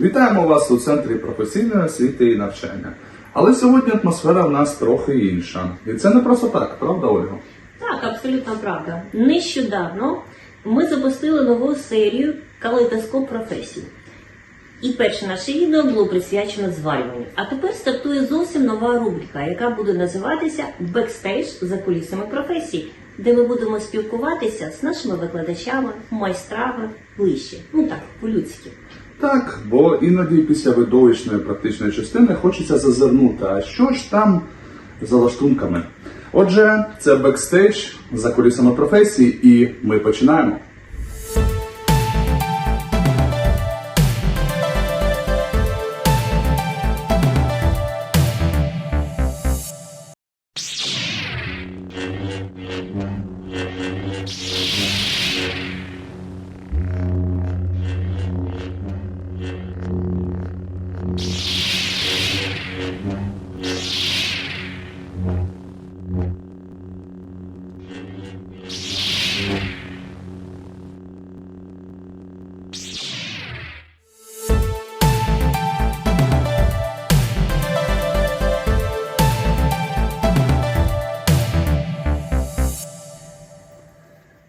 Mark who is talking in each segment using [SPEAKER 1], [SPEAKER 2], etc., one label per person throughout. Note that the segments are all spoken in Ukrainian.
[SPEAKER 1] Вітаємо вас у центрі професійної освіти і навчання. Але сьогодні атмосфера в нас трохи інша. І це не просто так, правда, Ольга?
[SPEAKER 2] Так, абсолютно правда. Нещодавно ми запустили нову серію Калейдоскоп професій. І перше наше відео було присвячено зварюванню. А тепер стартує зовсім нова рубрика, яка буде називатися Бекстейдж за кулісами професій, де ми будемо спілкуватися з нашими викладачами, майстрами ближче. Ну так, по-людськи.
[SPEAKER 1] Так, бо іноді після видовищної практичної частини хочеться зазирнути, а що ж там за лаштунками. Отже, це бекстейдж за кулісами професії, і ми починаємо.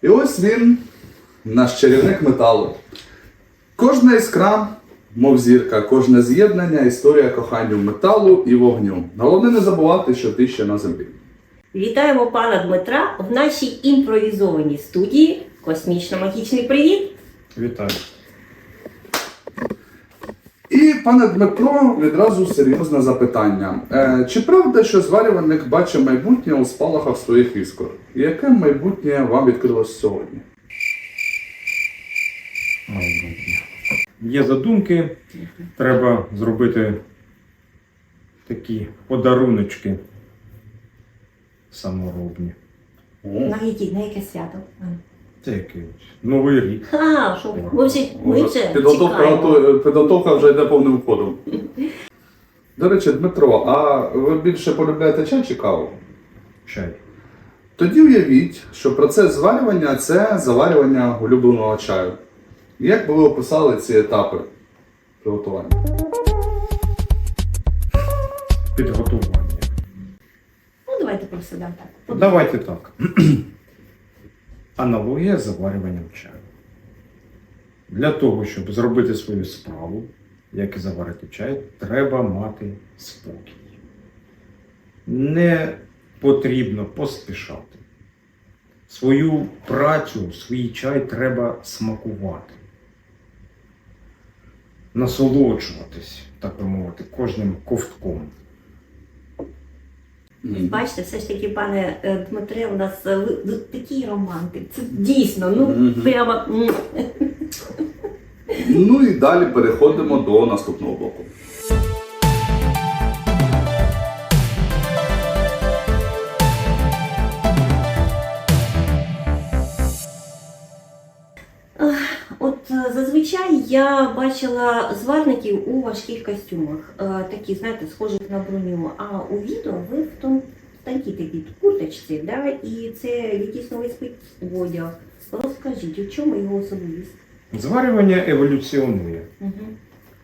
[SPEAKER 1] І ось він, наш чарівник металу. Кожна іскра, мов зірка, кожне з'єднання, історія кохання металу і вогню. Головне не забувати, що ти ще на землі.
[SPEAKER 2] Вітаємо пана Дмитра в нашій імпровізованій студії. Космічно-магічний привіт!
[SPEAKER 3] Вітаю.
[SPEAKER 1] І, пане Дмитро, відразу серйозне запитання. Е, чи правда, що зварювальник бачить майбутнє у спалахах своїх іскор? І яке майбутнє вам відкрилось сьогодні?
[SPEAKER 3] Майбутнє. Є задумки, треба зробити такі подаруночки саморобні.
[SPEAKER 2] На які, на яке свято?
[SPEAKER 3] Це який Новий рік.
[SPEAKER 2] А, що ви? Ми вже, ми вже
[SPEAKER 1] Підготовка,
[SPEAKER 2] чекаємо.
[SPEAKER 1] готу- підготовка вже йде повним ходом. До речі, Дмитро, а ви більше полюбляєте чай чи каву?
[SPEAKER 3] Чай.
[SPEAKER 1] Тоді уявіть, що процес зварювання це заварювання улюбленого чаю. Як би ви описали ці етапи приготування?
[SPEAKER 3] Підготування.
[SPEAKER 2] Ну, давайте просто дам так.
[SPEAKER 3] Давайте так. Аналогія з заварюванням чаю. Для того, щоб зробити свою справу, як і заварити чай, треба мати спокій. Не потрібно поспішати. Свою працю, свій чай треба смакувати. Насолоджуватись, так би мовити, кожним ковтком.
[SPEAKER 2] Бачите, все ж таки, пане е, Дмитре, у нас е, ви- такий романтик. Це дійсно, ну прямо.
[SPEAKER 1] Ну і далі переходимо до наступного блоку.
[SPEAKER 2] Я бачила зварників у важких костюмах, е, такі, знаєте, схожих на броню. А у відео ви в тому в такій такій курточці, да? і це якийсь новий спецодяг. Розкажіть, у чому його особливість?
[SPEAKER 3] Зварювання еволюціонує.
[SPEAKER 2] Угу.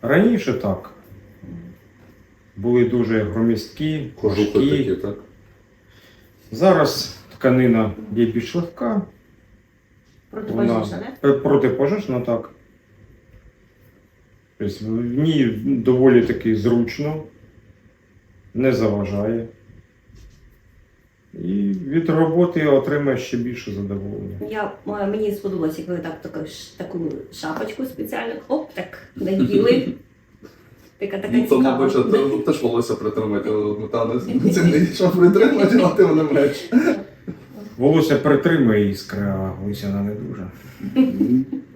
[SPEAKER 3] Раніше так. Були дуже громісткі,
[SPEAKER 1] Кожухи
[SPEAKER 3] важкі.
[SPEAKER 1] такі, так?
[SPEAKER 3] Зараз тканина є більш легка,
[SPEAKER 2] Протипожежна, да?
[SPEAKER 3] е, протипожежна, так. Тобто в ній доволі таки зручно, не заважає. І від роботи отримаєш ще більше задоволення.
[SPEAKER 2] Я, е, мені сподобалося, як ви так, таку, таку шапочку спеціально, оп, так, наділи. Така така
[SPEAKER 1] Ну, то,
[SPEAKER 2] цікава.
[SPEAKER 1] мабуть, що ти теж волосся притримати. Метал це не нічого притримати, а ти мене меч.
[SPEAKER 3] Волосся притримує іскри, а лисяна не дуже.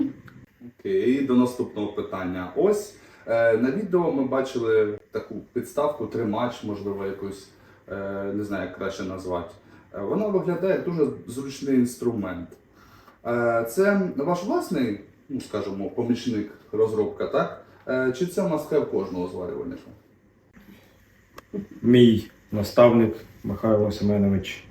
[SPEAKER 1] Окей, до наступного питання. Ось е, на відео ми бачили таку підставку, тримач, можливо, якусь, е, не знаю, як краще назвати. Е, вона виглядає дуже зручний інструмент. Це ваш власний, ну скажімо, помічник розробка, так? Чи це мастхев кожного зварювальника?
[SPEAKER 3] Мій наставник Михайло Семенович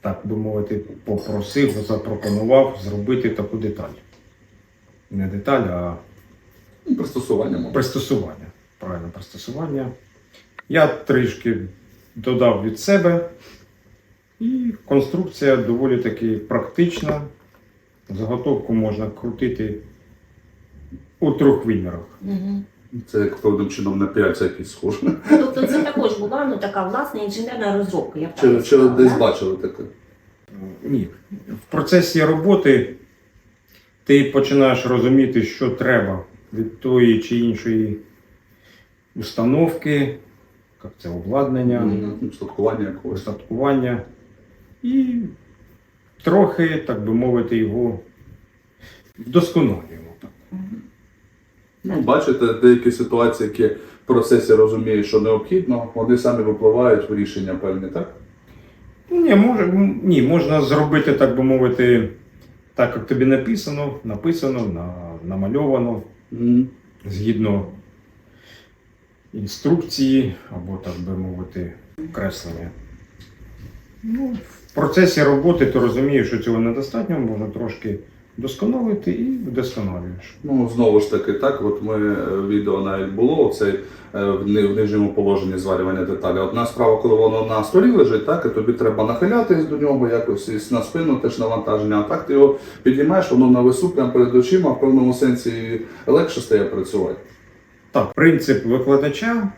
[SPEAKER 3] так би мовити, попросив, запропонував зробити таку деталь. не деталь, а
[SPEAKER 1] Ну, Пристосування може.
[SPEAKER 3] пристосування. Правильно, пристосування. Я трішки додав від себе. І конструкція доволі таки практична. Заготовку можна крутити у трьох вимірах.
[SPEAKER 2] Мгм.
[SPEAKER 1] Це як певним чином на п'ять якийсь схоже.
[SPEAKER 2] Тобто це також була ну, така власна інженерна розробка. Я б так
[SPEAKER 1] Чи, чи
[SPEAKER 2] сказала,
[SPEAKER 1] десь
[SPEAKER 2] да?
[SPEAKER 1] бачили таке?
[SPEAKER 3] Ні. В процесі роботи ти починаєш розуміти, що треба від тої чи іншої установки, як це обладнання,
[SPEAKER 1] Мгм. Устаткування якогось.
[SPEAKER 3] устаткування. І трохи, так би мовити, його вдосконалюємо.
[SPEAKER 1] Ну, бачите, деякі ситуації, які в процесі розуміють, що необхідно, вони самі випливають в рішення певні, так?
[SPEAKER 3] Ні, може, ні, можна зробити, так би мовити, так, як тобі написано, написано, на, намальовано.
[SPEAKER 1] Мгм.
[SPEAKER 3] згідно інструкції або, так би мовити, креслення. Ну, в процесі роботи ти розумієш, що цього недостатньо, можна трошки вдосконалити і вдосконалюєш.
[SPEAKER 1] Ну, знову ж таки, так, от ми е, відео навіть було оцей е, в нижньому положенні зварювання деталі. Одна справа, коли воно на столі лежить, так, і тобі треба нахилятись до нього якось на спину теж навантаження. А так ти його підіймаєш, воно на вису прямо перед очима, в певному сенсі легше стає працювати.
[SPEAKER 3] Так, принцип викладача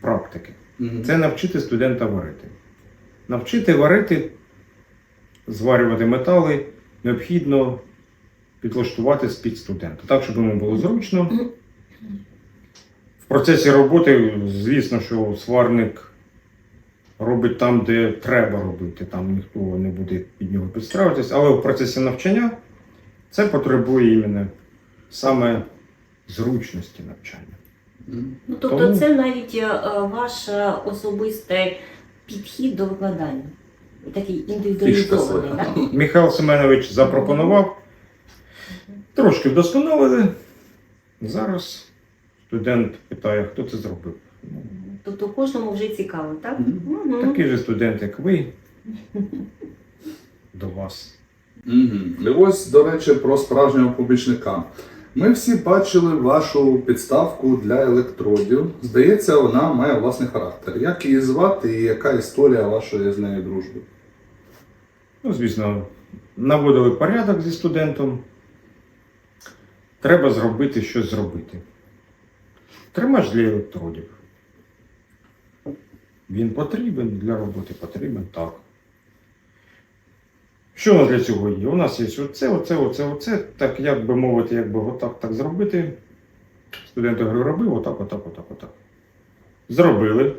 [SPEAKER 3] практики
[SPEAKER 1] Мгм.
[SPEAKER 3] це навчити студента варити. Навчити варити, зварювати метали необхідно підлаштувати з-під студента, так, щоб йому було зручно. В процесі роботи, звісно, що сварник робить там, де треба робити, там ніхто не буде під нього підстраюватись, але в процесі навчання це потребує іменно саме зручності навчання.
[SPEAKER 2] Ну, тобто
[SPEAKER 3] Тому-
[SPEAKER 2] це навіть е, е, ваш е, особистий підхід до викладання. Такий індивідуалізований, так?
[SPEAKER 3] Михайло Семенович запропонував, трошки вдосконалили. Зараз студент питає, хто це зробив.
[SPEAKER 2] Тобто кожному вже цікаво, так?
[SPEAKER 1] Мгм.
[SPEAKER 3] Такий же студент, як ви, до вас.
[SPEAKER 1] Мгм. І ось, до речі, про справжнього помічника. Ми всі бачили вашу підставку для електродів. Здається, вона має власний характер. Як її звати і яка історія вашої з нею дружби?
[SPEAKER 3] Ну, звісно, наводили порядок зі студентом. Треба зробити щось зробити. Тримач для електродів. Він потрібен для роботи, потрібен так. Що у нас для цього є? У нас є оце, оце, оце, оце. Так, як би мовити, як би отак так зробити. Студент говорю, робив отак, отак, отак, отак. Зробили.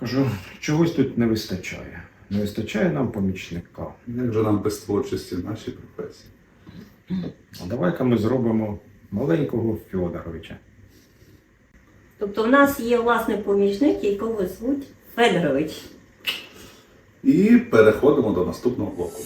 [SPEAKER 3] Кажу, чогось тут не вистачає. Не вистачає нам помічника.
[SPEAKER 1] Як же нам без творчості в нашій професії?
[SPEAKER 3] А давай-ка ми зробимо маленького Фьодоровича.
[SPEAKER 2] Тобто в нас є власний помічник, якого звуть Федорович.
[SPEAKER 1] І переходимо до наступного блоку.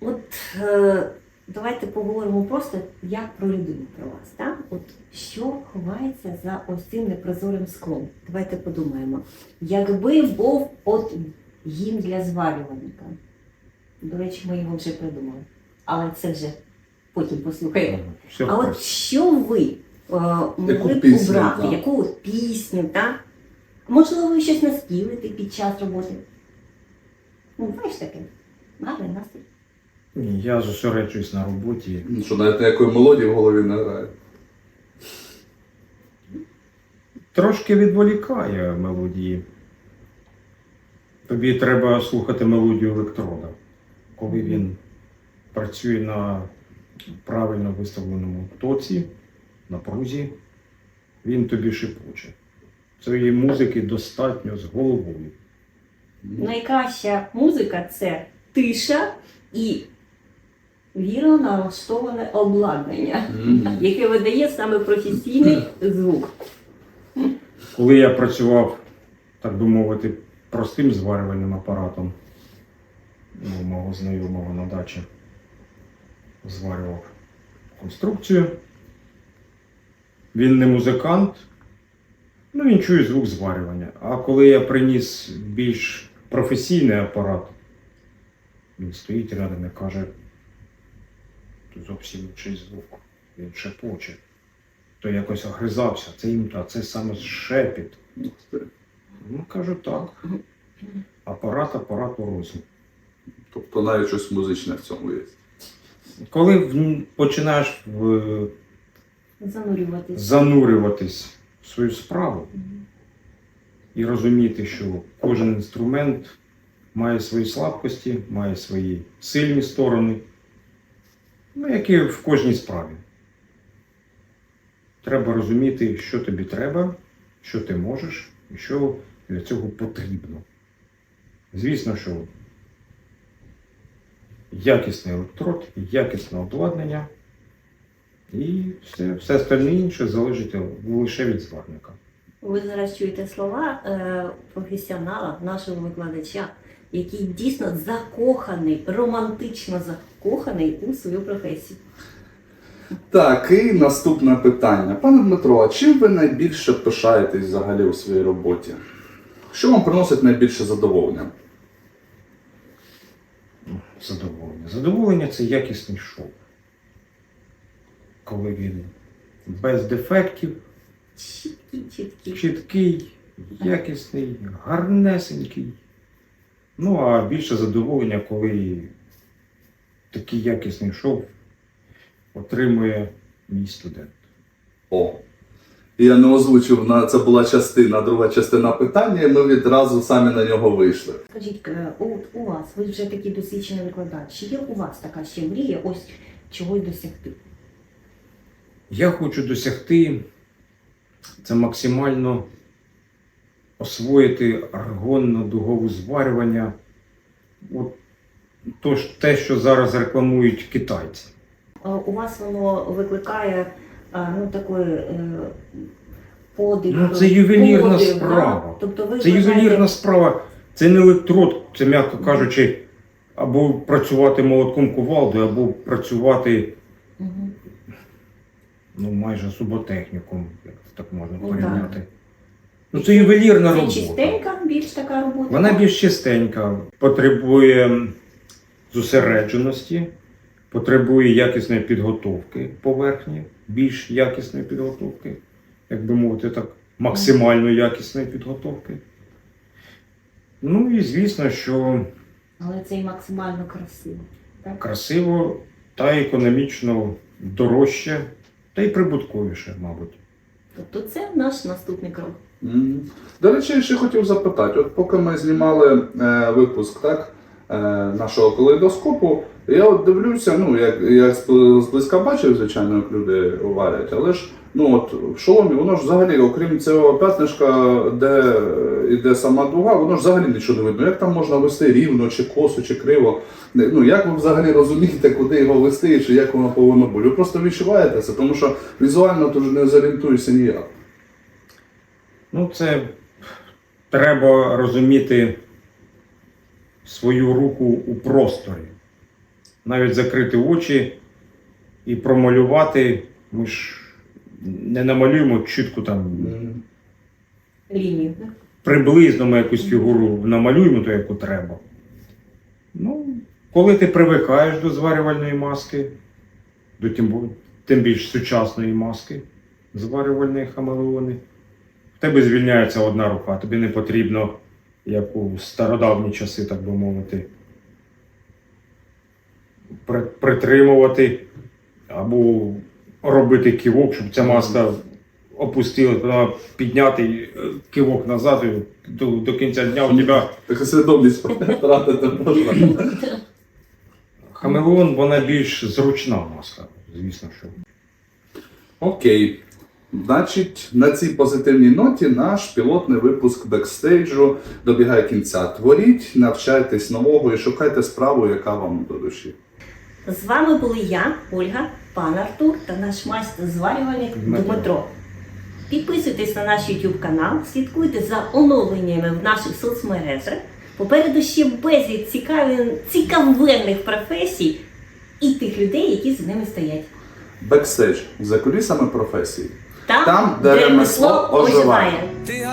[SPEAKER 2] От е, давайте поговоримо просто як про людину про вас. Так? От що ховається за ось цим непрозорим склом? Давайте подумаємо. Якби був от гімн для зварювальника. До речі, ми його вже придумали. Але це вже потім послухаємо.
[SPEAKER 3] Все
[SPEAKER 2] А от що ви е, могли б убрати?
[SPEAKER 1] да.
[SPEAKER 2] Яку от пісню, так? Можливо, ви щось наспіваєте під час роботи? Ну, знаєш таке? Гарний настрій.
[SPEAKER 3] Ні, я зосереджуюсь на роботі.
[SPEAKER 1] Ну, Що навіть ніякої мелодії в голові не грає.
[SPEAKER 3] Трошки відволікає мелодії. Тобі треба слухати мелодію електрода, коли він працює на правильно виставленому тоці, напрузі, він тобі шепоче. Цієї музики достатньо з головою.
[SPEAKER 2] Найкраща музика це тиша і вірно налаштоване обладнання, яке видає саме професійний звук.
[SPEAKER 3] Коли я працював, так би мовити, простим зварювальним апаратом, ну, у мого знайомого на дачі зварював конструкцію. Він не музикант, Ну, він чує звук зварювання. А коли я приніс більш професійний апарат, він стоїть рядом і каже, зовсім інший звук. Він шепоче. То якось огризався. Це їм та це саме шепіт. Ну, кажу так. Апарат апарату рознь.
[SPEAKER 1] Тобто навіть щось музичне в цьому є.
[SPEAKER 3] Коли в- починаєш в,
[SPEAKER 2] Занурюватись.
[SPEAKER 3] занурюватись в свою справу
[SPEAKER 2] Мгм.
[SPEAKER 3] і розуміти, що кожен інструмент має свої слабкості, має свої сильні сторони, ну, як і в кожній справі. Треба розуміти, що тобі треба, що ти можеш і що для цього потрібно. Звісно, що якісний електрод, якісне обладнання і все, все остальне інше залежить лише від зварника.
[SPEAKER 2] Ви зараз чуєте слова е, професіонала, нашого викладача, який дійсно закоханий, романтично закоханий у свою професію.
[SPEAKER 1] Так, і наступне питання. Пане Дмитро, а чим ви найбільше пишаєтесь взагалі у своїй роботі? Що вам приносить найбільше задоволення?
[SPEAKER 3] задоволення. Задоволення це якісний шоу. Коли він без дефектів,
[SPEAKER 2] Чіткі, чіткі.
[SPEAKER 3] чіткий, якісний, гарнесенький. Ну, а більше задоволення, коли такий якісний шоу отримує мій студент.
[SPEAKER 1] О. Я не озвучив, на це була частина, друга частина питання, і ми відразу самі на нього вийшли.
[SPEAKER 2] Скажіть, е, от у вас, ви вже такий досвідчений викладач, чи є у вас така ще мрія, ось чогось досягти?
[SPEAKER 3] Я хочу досягти це максимально освоїти аргонно-дугове зварювання. От то те, що зараз рекламують китайці.
[SPEAKER 2] Е, У вас воно викликає е, ну, такий е, подив.
[SPEAKER 3] Ну, це ювелірна
[SPEAKER 2] подив,
[SPEAKER 3] справа.
[SPEAKER 2] Да? Тобто ви
[SPEAKER 3] Це
[SPEAKER 2] вважаєте-
[SPEAKER 3] ювелірна справа, це не електрод, це, м'яко кажучи, або працювати молотком кувалдою, або працювати
[SPEAKER 2] Мгм.
[SPEAKER 3] ну, майже зуботехніком, як так можна
[SPEAKER 2] Ну,
[SPEAKER 3] порівняти. Ну, це ювелірна
[SPEAKER 2] Це
[SPEAKER 3] робота.
[SPEAKER 2] чистенька більш така робота?
[SPEAKER 3] Вона більш чистенька, потребує зосередженості, потребує якісної підготовки поверхні, більш якісної підготовки, як би мовити, так, максимально якісної підготовки. Ну і звісно, що
[SPEAKER 2] Але це і максимально красиво. Так?
[SPEAKER 3] красиво та економічно дорожче, та й прибутковіше, мабуть.
[SPEAKER 2] Тобто це наш наступний крок.
[SPEAKER 1] До речі, я ще хотів запитати: от поки ми знімали е, випуск так, е, нашого калейдоскопу, я от дивлюся, ну, як, з- зблизька бачив, звичайно, як люди варять, але ж ну, от, в шоломі, воно ж взагалі, окрім цього п'ятнишка, де е, йде сама дуга, воно ж взагалі нічого не видно. Як там можна вести рівно, чи косо, чи криво? Ну, як ви взагалі розумієте, куди його вести, чи як воно повинно бути? Ви просто відчуваєте це, тому що візуально тут не зорієнтуєшся ніяк.
[SPEAKER 3] Ну, це треба розуміти свою руку у просторі. Навіть закрити очі і промалювати. Ми ж не намалюємо чітко там.
[SPEAKER 2] Лінію.
[SPEAKER 3] Приблизно ми якусь фігуру намалюємо, то яку треба. Ну, коли ти привикаєш до зварювальної маски, до тим, тим більш сучасної маски зварювальної хамелеони, тебе звільняється одна рука, тобі не потрібно, як у стародавні часи, так би мовити, притримувати або робити ківок, щоб ця маска опустила, підняти е, кивок назад і до, до кінця дня у тебе
[SPEAKER 1] Так свідомість втратити можна.
[SPEAKER 3] хамелеон, вона більш зручна маска, звісно, що.
[SPEAKER 1] Окей. Значить, на цій позитивній ноті наш пілотний випуск бекстейджу добігає кінця. Творіть, навчайтесь нового і шукайте справу, яка вам до душі.
[SPEAKER 2] З вами були я, Ольга, пан Артур та наш майстер зварювальник
[SPEAKER 3] Дмитро.
[SPEAKER 2] Підписуйтесь на наш YouTube канал, слідкуйте за оновленнями в наших соцмережах. Попереду ще безліч цікавих, цікавенних професій і тих людей, які за ними стоять.
[SPEAKER 1] Бекстейдж за кулісами професії.
[SPEAKER 2] Там,
[SPEAKER 1] Там, де ремесло оживає.
[SPEAKER 4] Ти